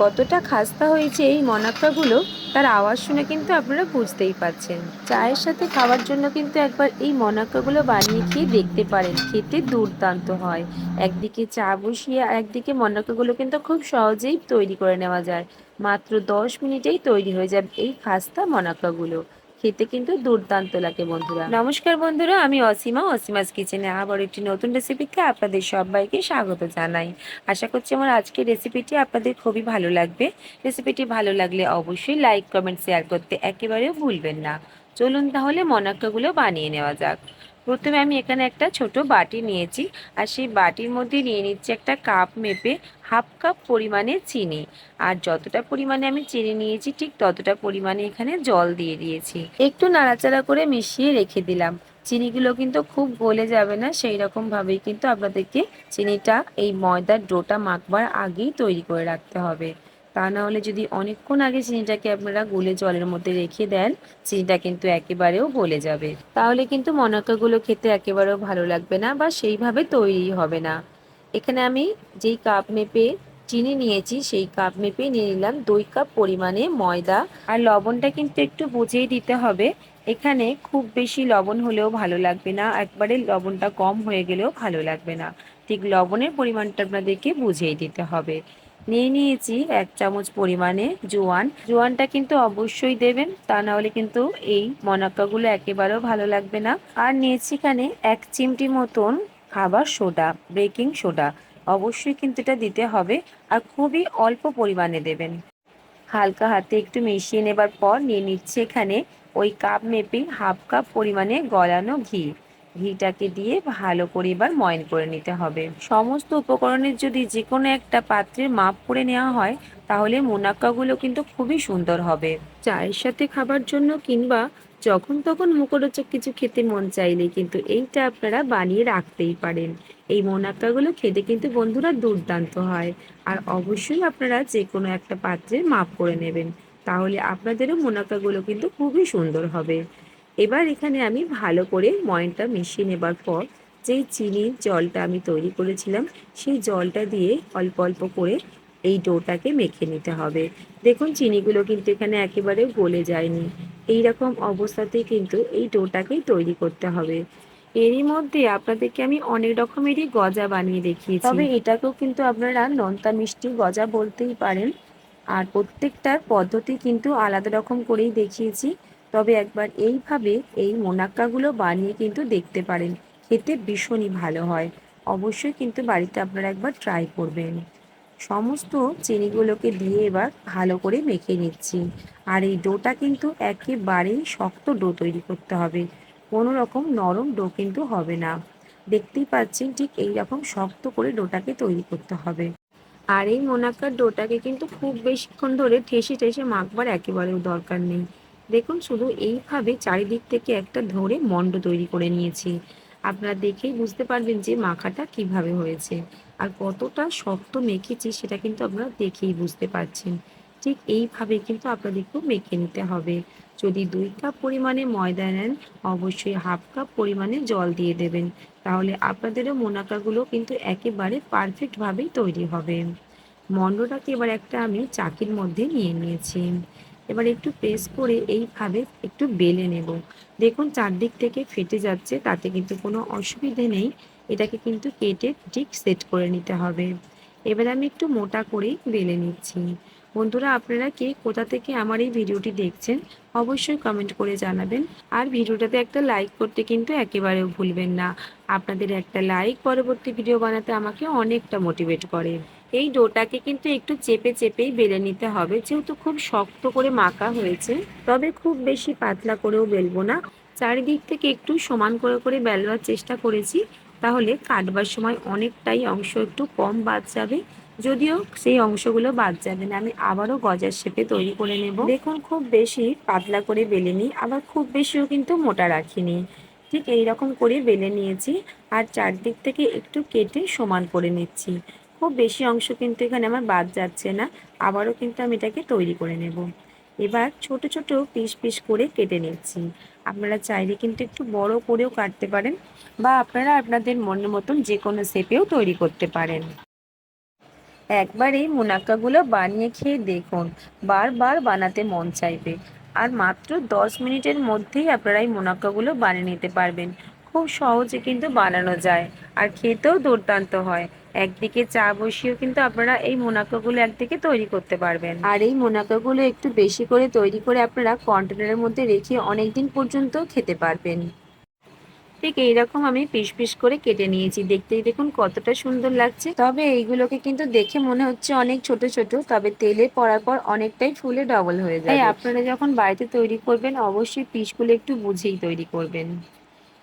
কতটা খাস্তা হয়েছে এই মনাক্কাগুলো, তার আওয়াজ শুনে কিন্তু আপনারা বুঝতেই পারছেন। চায়ের সাথে খাওয়ার জন্য কিন্তু একবার এই মনাক্কাগুলো বানিয়ে খেয়ে দেখতে পারেন, খেতে দুর্দান্ত হয়। একদিকে চা বসিয়ে একদিকে মনাক্কাগুলো কিন্তু খুব সহজেই তৈরি করে নেওয়া যায়। মাত্র দশ মিনিটেই তৈরি হয়ে যাবে এই খাস্তা মনাক্কাগুলো। খেতে কিন্তু দুর্দান্ত লাগে বন্ধুরা। নমস্কার বন্ধুরা, আমি অসীমা, অসীমাস কিচেনে আবার একটি নতুন রেসিপিকে আপনাদের সবাইকে স্বাগত জানাই। আশা করছি আমার আজকের রেসিপিটি আপনাদের খুবই ভালো লাগবে। রেসিপিটি ভালো লাগলে অবশ্যই লাইক, কমেন্ট, শেয়ার করতে একেবারেও ভুলবেন না। চলুন তাহলে মনাক্কাগুলো বানিয়ে নেওয়া যাক। প্রথমে আমি এখানে একটা ছোট বাটি নিয়েছি আর সেই বাটির মধ্যে নিয়ে নিচ্ছি একটা কাপ মেপে হাফ কাপ পরিমাণে চিনি। আর যতটা পরিমাণে আমি চিনি নিয়েছি, ঠিক ততটা পরিমাণে এখানে জল দিয়ে দিয়েছি। একটু নাড়াচাড়া করে মিশিয়ে রেখে দিলাম। চিনিগুলো কিন্তু খুব গলে যাবে না, সেই রকমভাবেই কিন্তু আপনাদেরকে চিনিটা এই ময়দার ডোটা মাখবার আগেই তৈরি করে রাখতে হবে। তা না হলে যদি অনেকক্ষণ আগে চিনিটাকে আপনারা গুলে জলের মধ্যে রেখে দেন, চিনিটা কিন্তু একেবারেও গলে যাবে। তাহলে কিন্তু মনাকাগুলো খেতে একেবারেও ভালো লাগবে না বা সেইভাবে তৈরি হবে না। এখানে আমি যেই কাপ মেপে চিনি নিয়েছি, সেই কাপ মেপে নিয়ে নিলাম দুই কাপ পরিমাণে ময়দা। আর লবণটা কিন্তু একটু বুঝেই দিতে হবে, এখানে খুব বেশি লবণ হলেও ভালো লাগবে না, একবারে লবণটা কম হয়ে গেলেও ভালো লাগবে না। ঠিক লবণের পরিমাণটা আপনাদেরকে বুঝেই দিতে হবে। নিয়ে নিয়েছি এক চামচ পরিমাণে জোয়ান। জোয়ানটা কিন্তু অবশ্যই দেবেন, তা না হলে কিন্তু এই মনাক্কাগুলো একেবারেও ভালো লাগবে না। আর নিয়েছি এখানে এক চিমটি মতন খাবার সোডা, বেকিং সোডা। অবশ্যই কিন্তু এটা দিতে হবে আর খুবই অল্প পরিমাণে দেবেন। হালকা হাতে একটু মিশিয়ে নেবার পর নিয়ে নিচ্ছে এখানে ওই কাপ মেপে হাফ কাপ পরিমাণে গলানো ঘি। ঘিটাকে দিয়ে ভালো করে এবার ময়ন করে নিতে হবে। সমস্ত উপকরণের যদি যে কোনো একটা পাত্রের মাপ করে নেওয়া হয়, তাহলে মোনাক্কাগুলো কিন্তু খুবই সুন্দর হবে। চায়ের সাথে খাবার জন্য কিংবা যখন তখন মুখরোচক কিছু খেতে মন চাইলে কিন্তু এইটা আপনারা বানিয়ে রাখতেই পারেন। এই মোনাক্কাগুলো খেতে কিন্তু বন্ধুরা দুর্দান্ত হয়। আর অবশ্যই আপনারা যে কোনো একটা পাত্রে মাপ করে নেবেন। তাহলে আপনাদেরও মোনাক্কাগুলো কিন্তু খুবই সুন্দর হবে। এবার এখানে আমি ভালো করে ময়নটা মিশিয়ে নেবার পর যেই চিনির জলটা আমি তৈরি করেছিলাম, সেই জলটা দিয়ে অল্প অল্প করে এই ডোটাকে মেখে নিতে হবে। দেখুন, চিনিগুলো কিন্তু এখানে একেবারে গলে যায়নি। এই রকম অবস্থাতেই কিন্তু এই ডোটাকেই তৈরি করতে হবে। এরই মধ্যে আপনাদেরকে আমি অনেক রকমেরই গজা বানিয়ে দেখিয়েছি। তবে এটাকেও কিন্তু আপনারা নন্তা মিষ্টি গজা বলতেই পারেন। আর প্রত্যেকটার পদ্ধতি কিন্তু আলাদা রকম করেই দেখিয়েছি। তবে একবার এইভাবে এই মোনাক্কাগুলো বানিয়ে কিন্তু দেখতে পারেন। খেতে ভীষণই ভালো হয়। অবশ্যই কিন্তু বাড়িতে আপনারা একবার ট্রাই করবেন। সমস্ত চিনিগুলোকে দিয়ে এবার ভালো করে মেখে নিচ্ছি। আর এই ডোটা কিন্তু একেবারেই শক্ত ডো তৈরি করতে হবে। কোনো রকম নরম ডো কিন্তু হবে না। দেখতেই পাচ্ছেন ঠিক এই রকম শক্ত করে ডোটাকে তৈরি করতে হবে। আর এই মোনাক্কার ডোটাকে কিন্তু খুব বেশিক্ষণ ধরে ঠেসে ঠেসে মাখবার একেবারেও দরকার নেই। দেখুন, শুধু এইভাবে চারিদিক থেকে একটা ধরে মণ্ড তৈরি করে নিয়েছি। আপনারা দেখেই বুঝতে পারবেন যে মাখাটা কীভাবে হয়েছে। আর কতটা শক্ত মেখেছি সেটা কিন্তু আপনারা দেখেই বুঝতে পারছেন। ঠিক এইভাবে কিন্তু আপনাদেরকেও মেখে নিতে হবে। যদি দুই কাপ পরিমাণে ময়দা নেন, অবশ্যই হাফ কাপ পরিমাণে জল দিয়ে দেবেন। তাহলে আপনাদেরও মোনাকাগুলো কিন্তু একেবারে পারফেক্টভাবেই তৈরি হবে। মণ্ডটাকে এবার একটা আমি চাকির মধ্যে নিয়ে নিয়েছি। এবার একটু প্রেস করে এইভাবে একটু বেলে নেব। দেখুন চারদিক থেকে ফেটে যাচ্ছে, তাতে কিন্তু কোনো অসুবিধে নেই। এটাকে কিন্তু কেটে ঠিক সেট করে নিতে হবে। এবার আমি একটু মোটা করেই বেলে নিচ্ছি। বন্ধুরা, আপনারা কে কোথা থেকে আমার এই ভিডিওটি দেখছেন, অবশ্যই কমেন্ট করে জানাবেন। আর ভিডিওটাতে একটা লাইক করতে কিন্তু একেবারেও ভুলবেন না। আপনাদের একটা লাইক পরবর্তী ভিডিও বানাতে আমাকে অনেকটা মোটিভেট করে। এই ডোটাকে কিন্তু একটু চেপে চেপেই বেলে নিতে হবে। যেহেতু খুব শক্ত করে মাখা হয়েছে, তবে খুব বেশি পাতলা করেও বেলবো না। চারিদিক থেকে একটু সমান করে করে বেলবার চেষ্টা করেছি, তাহলে কাটবার সময় অনেকটাই অংশ একটু কম বাদ যাবে। যদিও সেই অংশগুলো বাদ যাবে না, আমি আবারও গজার শেপে তৈরি করে নেব। দেখুন, খুব বেশি পাতলা করে বেলে নিই আবার খুব বেশিও কিন্তু মোটা রাখিনি। ঠিক এই রকম করে বেলে নিয়েছি, আর চারদিক থেকে একটু কেটে সমান করে নিচ্ছি। খুব বেশি অংশ কিন্তু এখানে আমার বাদ যাচ্ছে না। আবারও কিন্তু আমি এটাকে তৈরি করে নেব। এবার ছোট ছোট পিস পিস করে কেটে নিচ্ছি। আপনারা চাইলে কিন্তু একটু বড় করেও কাটতে পারেন বা আপনারা আপনাদের মনের মতন যে কোনো শেপেও তৈরি করতে পারেন। একবার এই মুনাক্কাগুলো বানিয়ে খেয়ে দেখুন, বারবার বানাতে মন চাইবে। আর মাত্র দশ মিনিটের মধ্যেই আপনারা এই মুনাক্কাগুলো বানিয়ে নিতে পারবেন। খুব সহজে কিন্তু বানানো যায়। আর খেতেও দুর্দান্ত হয়। একদিকে চা বসিয়েও কিন্তু আপনারা এই মোনাকাগুলো একদিকে তৈরি করতে পারবেন। আর এই মোনাকাগুলো একটু বেশি করে তৈরি করে আপনারা কন্টেনারের মধ্যে রেখে অনেক দিন পর্যন্ত খেতে পারবেন। ঠিক এইরকম আমি পিস পিস করে কেটে নিয়েছি। দেখতেই দেখুন কতটা সুন্দর লাগছে। তবে এইগুলোকে কিন্তু দেখে মনে হচ্ছে অনেক ছোট ছোট তবে তেলে পড়ার পর অনেকটাই ফুলে ডবল হয়ে যায় আপনারা যখন বাড়িতে তৈরি করবেন অবশ্যই পিসগুলো একটু বুঝেই তৈরি করবেন।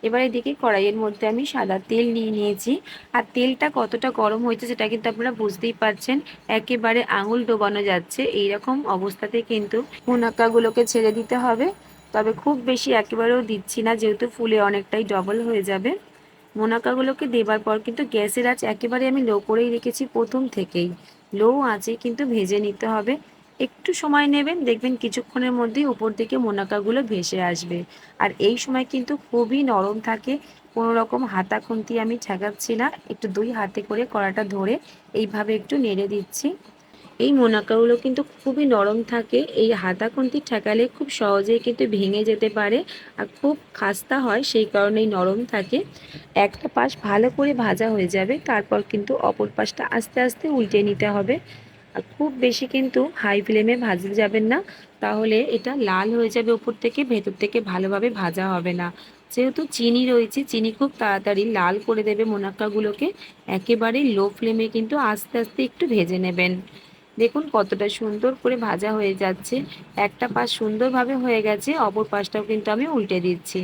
এবার এদিকে কড়াইয়ের মধ্যে আমি সাদা তেল নিয়ে নিয়েছি। আর তেলটা কতটা গরম হয়েছে সেটা কিন্তু আপনারা বুঝতেই পারছেন। একেবারে আঙুল ডোবানো যাচ্ছে। এইরকম অবস্থাতে কিন্তু মুনাক্কাগুলোকে ছেড়ে দিতে হবে। তবে খুব বেশি একেবারেও দিচ্ছি না, যেহেতু ফুলে অনেকটাই ডবল হয়ে যাবে। মোনাকাগুলোকে দেবার পর কিন্তু গ্যাসের আঁচ একেবারে আমি লো করেই রেখেছি প্রথম থেকেই। লো আঁচে কিন্তু ভেজে নিতে হবে। একটু সময় নেবেন, দেখবেন কিছুক্ষণের মধ্যেই উপর দিকে মোনাকাগুলো ভেসে আসবে। আর এই সময় কিন্তু খুবই নরম থাকে কোনো রকম হাতা খুন্তি আমি ঠেকাচ্ছি না, একটু দুই হাতে করে কড়াটা ধরে এইভাবে একটু নেড়ে দিচ্ছি। এই মোনাকাগুলো কিন্তু খুবই নরম থাকে, এই হাতা খুন্তি ঠেকালে খুব সহজেই কিন্তু ভেঙে যেতে পারে আর খুব খাস্তা হয়, সেই কারণেই নরম থাকে। একটা পাশ ভালো করে ভাজা হয়ে যাবে, তারপর কিন্তু অপর পাশটা আস্তে আস্তে উল্টে নিতে হবে। আর খুব বেশি কিন্তু হাই ফ্লেমে ভাজতে যাবেন না। তাহলে এটা লাল হয়ে যাবে উপর থেকে, ভেতর থেকে ভালোভাবে ভাজা হবে না। যেহেতু চিনি রয়েছে, চিনি খুব তাড়াতাড়ি লাল করে দেবে মোনাক্কাগুলোকে। একেবারে লো ফ্লেমে কিন্তু আস্তে আস্তে একটু ভেজে নেবেন। দেখুন কতটা সুন্দর করে ভাজা হয়ে যাচ্ছে। একটা পাশ সুন্দরভাবে হয়ে গেছে, অপর পাশটাও কিন্তু আমি উল্টে দিচ্ছি।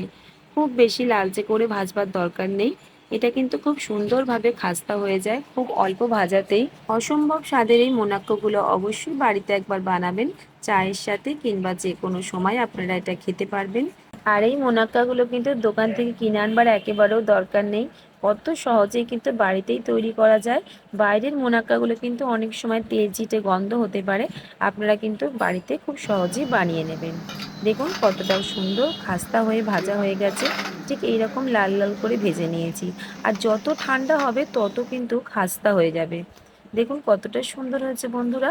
খুব বেশি লালচে করে ভাজবার দরকার নেই। এটা কিন্তু খুব সুন্দরভাবে খাস্তা হয়ে যায়, খুব অল্প ভাজাতেই। অসম্ভব স্বাদের এই মোনাক্কোগুলো অবশ্যই বাড়িতে একবার বানাবেন, চায়ের সাথে কিংবা যে কোনো সময় আপনারা এটা খেতে পারবেন। আর এই মোনাক্কাগুলো কিন্তু দোকান থেকে কিনে আনবার একেবারেও দরকার নেই। কত সহজেই কিন্তু বাড়িতেই তৈরি করা যায়। বাইরের মোনাক্কাগুলো কিন্তু অনেক সময় চিটে গন্ধ হতে পারে। আপনারা কিন্তু বাড়িতে খুব সহজেই বানিয়ে নেবেন। দেখুন কতটা সুন্দর খাস্তা হয়ে ভাজা হয়ে গেছে। ঠিক এইরকম লাল লাল করে ভেজে নিয়েছি। আর যত ঠান্ডা হবে তত কিন্তু খাস্তা হয়ে যাবে। দেখুন কতটা সুন্দর হয়েছে বন্ধুরা।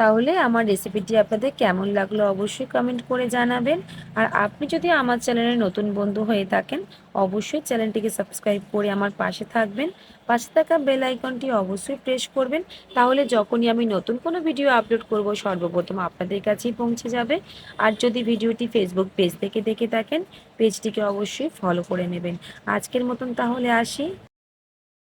তাহলে আমার রেসিপিটি আপনাদের কেমন লাগল অবশ্যই কমেন্ট করে জানাবেন। আর আপনি যদি আমার চ্যানেলে নতুন বন্ধু হয়ে থাকেন, অবশ্যই চ্যানেলটিকে সাবস্ক্রাইব করে আমার পাশে থাকবেন। পাশে থাকা বেল আইকনটি অবশ্যই প্রেস করবেন। তাহলে যখনই আমি নতুন কোনো ভিডিও আপলোড করব, সর্বপ্রথম আপনাদের কাছেই পৌঁছে যাবে। আর যদি ভিডিওটি ফেসবুক পেজ থেকে দেখে থাকেন পেজটিকে অবশ্যই ফলো করে নেবেন। আজকের মতন তাহলে আসি।